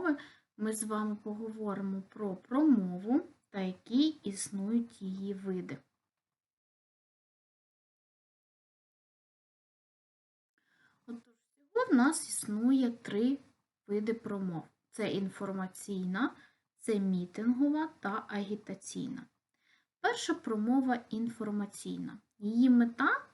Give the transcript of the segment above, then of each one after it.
мови ми з вами поговоримо про промову та які існують її види. Отож, всього в нас існує три види промов: це інформаційна, це мітингова та агітаційна. Перша промова інформаційна. Її мета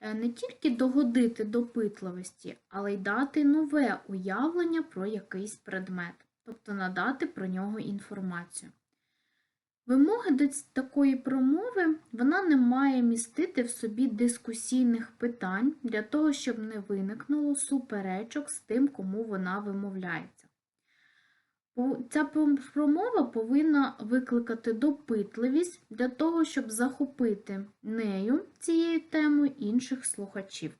не тільки догодити допитливості, але й дати нове уявлення про якийсь предмет, тобто надати про нього інформацію. Вимоги до такої промови вона не має містити в собі дискусійних питань для того, щоб не виникнуло суперечок з тим, кому вона вимовляється. Ця промова повинна викликати допитливість для того, щоб захопити нею цією темою інших слухачів.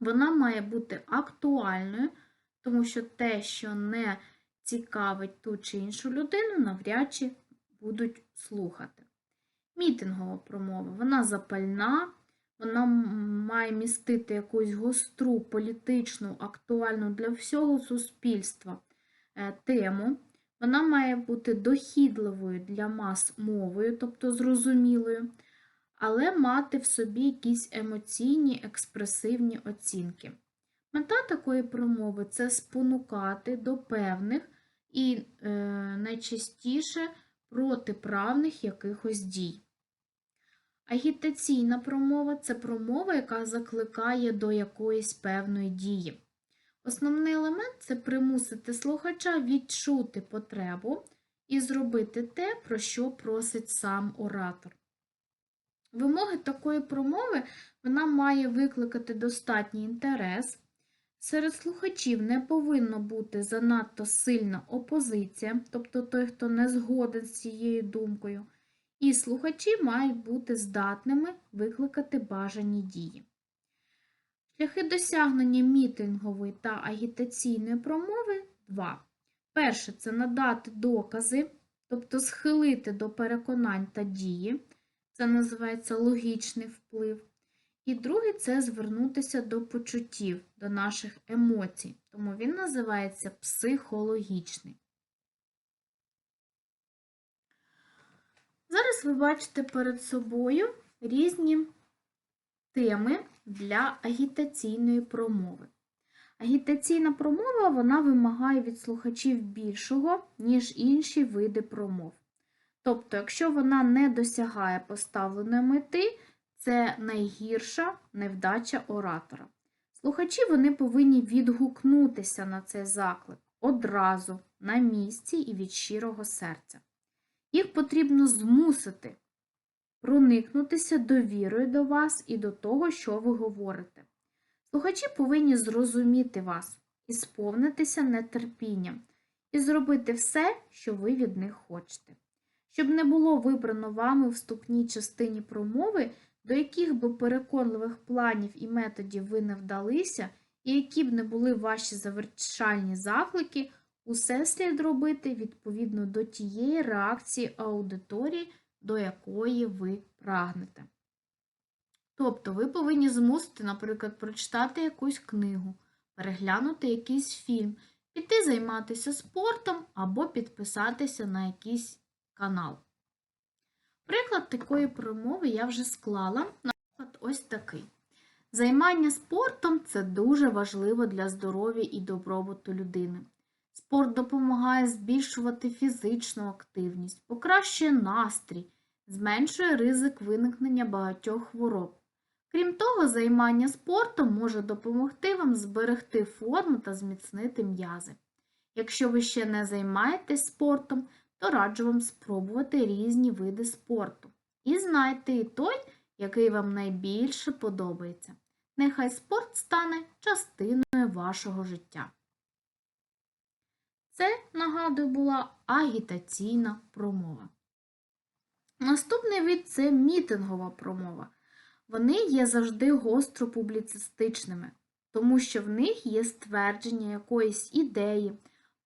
Вона має бути актуальною, тому що те, що не цікавить ту чи іншу людину, навряд чи будуть слухати. Мітингова промова, вона запальна, вона має містити якусь гостру, політичну, актуальну для всього суспільства тему. Вона має бути дохідливою для мас мовою, тобто зрозумілою, але мати в собі якісь емоційні, експресивні оцінки. Мета такої промови це спонукати до певних і е, найчастіше протиправних якихось дій. Агітаційна промова це промова, яка закликає до якоїсь певної дії. Основний елемент це примусити слухача відчути потребу і зробити те, про що просить сам оратор. Вимоги такої промови вона має викликати достатній інтерес. Серед слухачів не повинно бути занадто сильна опозиція, тобто той, хто не згоден з цією думкою, і слухачі мають бути здатними викликати бажані дії. Шляхи досягнення мітингової та агітаційної промови два. Перше це надати докази, тобто схилити до переконань та дії. Це називається логічний вплив. І другий це звернутися до почуттів, до наших емоцій. Тому він називається психологічний. Зараз ви бачите перед собою різні теми для агітаційної промови. Агітаційна промова вона вимагає від слухачів більшого, ніж інші види промов. Тобто, якщо вона не досягає поставленої мети, це найгірша невдача оратора. Слухачі вони повинні відгукнутися на цей заклик одразу, на місці і від щирого серця. Їх потрібно змусити проникнутися довірою до вас і до того, що ви говорите. Слухачі повинні зрозуміти вас і сповнитися нетерпінням, і зробити все, що ви від них хочете. Щоб не було вибрано вами вступній частині промови, до яких би переконливих планів і методів ви не вдалися, і які б не були ваші завершальні заклики, усе слід робити відповідно до тієї реакції аудиторії, до якої ви прагнете. Тобто ви повинні змусити, наприклад, прочитати якусь книгу, переглянути якийсь фільм, піти займатися спортом або підписатися на якийсь канал. Приклад такої промови я вже склала, наприклад, ось такий. Займання спортом це дуже важливо для здоров'я і добробуту людини. Спорт допомагає збільшувати фізичну активність, покращує настрій, зменшує ризик виникнення багатьох хвороб. Крім того, займання спортом може допомогти вам зберегти форму та зміцнити м'язи. Якщо ви ще не займаєтесь спортом, то раджу вам спробувати різні види спорту. І знайте і той, який вам найбільше подобається. Нехай спорт стане частиною вашого життя. Це, нагадую, була агітаційна промова. Наступний вид це мітингова промова. Вони є завжди гостро публіцистичними, тому що в них є ствердження якоїсь ідеї,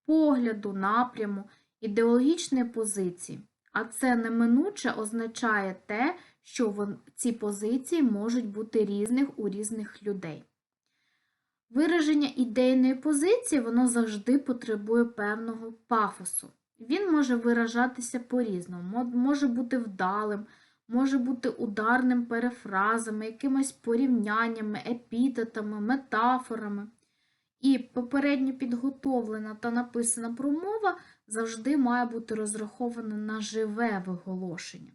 погляду, напряму, ідеологічної позиції. А це неминуче означає те, що ці позиції можуть бути різних у різних людей. Вираження ідейної позиції воно завжди потребує певного пафосу. Він може виражатися по-різному, може бути вдалим, може бути ударним перефразами, якимось порівняннями, епітетами, метафорами. І попередньо підготовлена та написана промова завжди має бути розрахована на живе виголошення.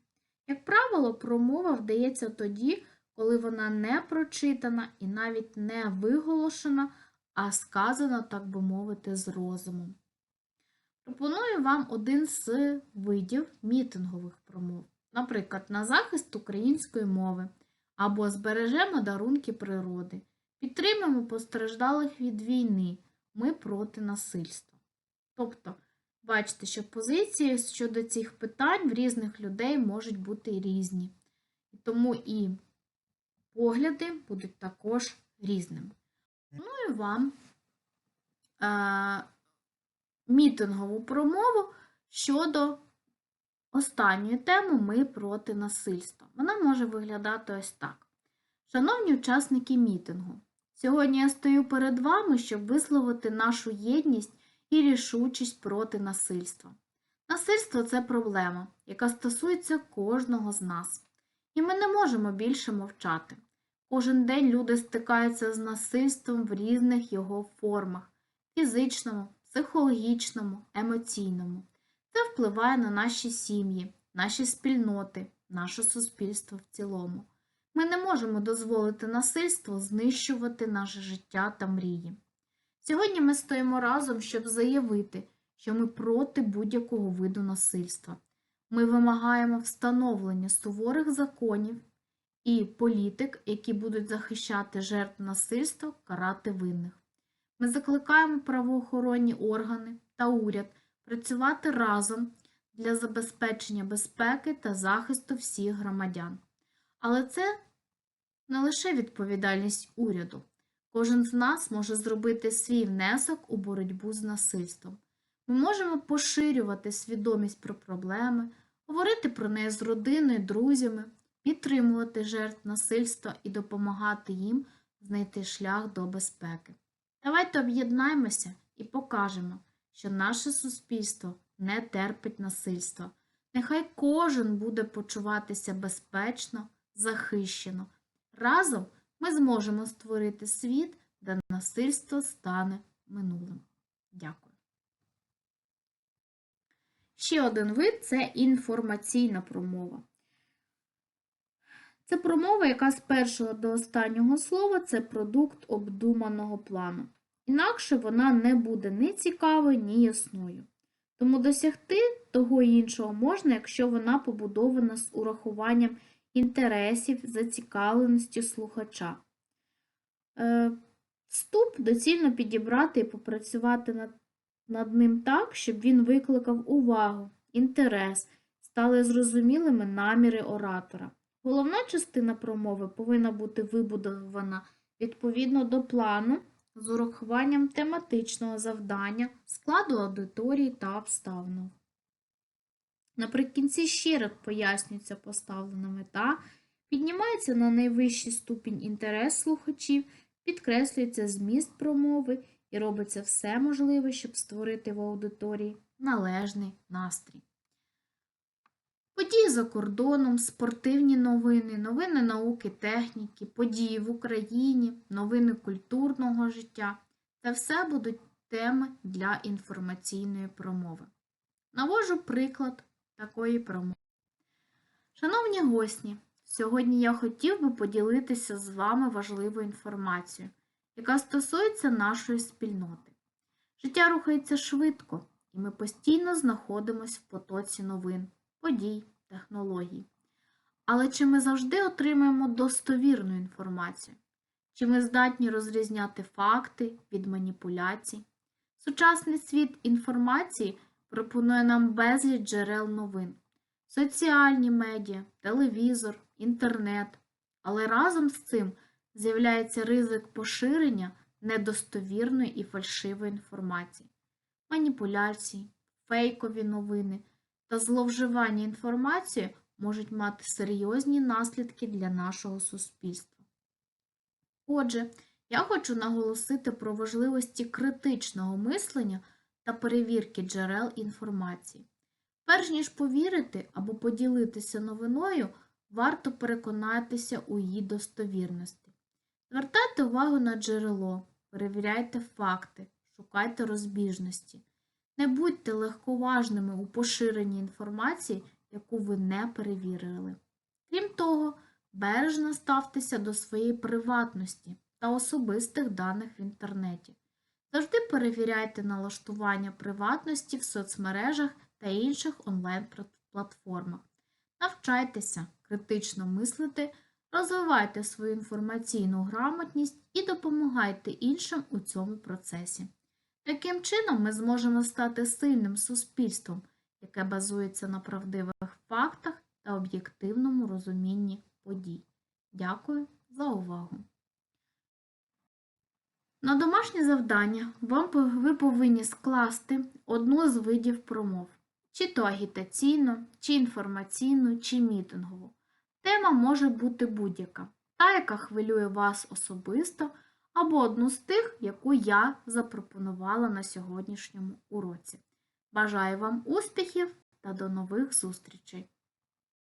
Як правило, промова вдається тоді, коли вона не прочитана і навіть не виголошена, а сказана, так би мовити, з розумом. Пропоную вам один з видів мітингових промов, наприклад, на захист української мови або збережемо дарунки природи, підтримаємо постраждалих від війни, ми проти насильства. Тобто, бачите, що позиції щодо цих питань в різних людей можуть бути різні. Тому і погляди будуть також різними. Пропоную вам е, мітингову промову щодо останньої теми Ми проти насильства. Вона може виглядати ось так. Шановні учасники мітингу, сьогодні я стою перед вами, щоб висловити нашу єдність і рішучість проти насильства. Насильство це проблема, яка стосується кожного з нас. І ми не можемо більше мовчати. Кожен день люди стикаються з насильством в різних його формах фізичному, психологічному, емоційному. Це впливає на наші сім'ї, наші спільноти, наше суспільство в цілому. Ми не можемо дозволити насильству знищувати наше життя та мрії. Сьогодні ми стоїмо разом, щоб заявити, що ми проти будь-якого виду насильства. Ми вимагаємо встановлення суворих законів і політик, які будуть захищати жертв насильства, карати винних. Ми закликаємо правоохоронні органи та уряд працювати разом для забезпечення безпеки та захисту всіх громадян. Але це не лише відповідальність уряду. Кожен з нас може зробити свій внесок у боротьбу з насильством. Ми можемо поширювати свідомість про проблеми, говорити про неї з родиною, друзями, підтримувати жертв насильства і допомагати їм знайти шлях до безпеки. Давайте об'єднаємося і покажемо, що наше суспільство не терпить насильства. Нехай кожен буде почуватися безпечно, захищено. Разом ми зможемо створити світ, де насильство стане минулим. Дякую. Ще один вид це інформаційна промова. Це промова, яка з першого до останнього слова це продукт обдуманого плану. Інакше вона не буде ні цікавою, ні ясною. Тому досягти того і іншого можна, якщо вона побудована з урахуванням інтересів, зацікавленості слухача. Е, Вступ доцільно підібрати і попрацювати над, над ним так, щоб він викликав увагу, інтерес, стали зрозумілими наміри оратора. Головна частина промови повинна бути вибудована відповідно до плану з урахуванням тематичного завдання, складу аудиторії та обставного. Наприкінці раз пояснюється поставлена мета, піднімається на найвищий ступінь інтерес слухачів, підкреслюється зміст промови і робиться все можливе, щоб створити в аудиторії належний настрій. Події за кордоном, спортивні новини, новини науки, техніки, події в Україні, новини культурного життя це все будуть теми для інформаційної промови. Навожу приклад такої промови. Шановні гості, сьогодні я хотів би поділитися з вами важливою інформацією, яка стосується нашої спільноти. Життя рухається швидко, і ми постійно знаходимося в потоці новин, подій, технологій. Але чи ми завжди отримуємо достовірну інформацію? Чи ми здатні розрізняти факти від маніпуляцій? Сучасний світ інформації пропонує нам безліч джерел новин, соціальні медіа, телевізор, інтернет. Але разом з цим з'являється ризик поширення недостовірної і фальшивої інформації, маніпуляції, фейкові новини та зловживання інформацією можуть мати серйозні наслідки для нашого суспільства. Отже, Я хочу наголосити про важливості критичного мислення та перевірки джерел інформації. Перш ніж повірити або поділитися новиною, варто переконатися у її достовірності. Звертайте увагу на джерело, перевіряйте факти, шукайте розбіжності. Не будьте легковажними у поширенні інформації, яку ви не перевірили. Крім того, бережно ставтеся до своєї приватності та особистих даних в інтернеті. Завжди перевіряйте налаштування приватності в соцмережах та інших онлайн-платформах. Навчайтеся критично мислити, розвивайте свою інформаційну грамотність і допомагайте іншим у цьому процесі. Таким чином ми зможемо стати сильним суспільством, яке базується на правдивих фактах та об'єктивному розумінні подій. Дякую за увагу! На домашнє завдання вам ви повинні скласти одну з видів промов, чи то агітаційну, чи інформаційну, чи мітингову. Тема може бути будь-яка, та, яка хвилює вас особисто, або одну з тих, яку я запропонувала на сьогоднішньому уроці. Бажаю вам успіхів та до нових зустрічей!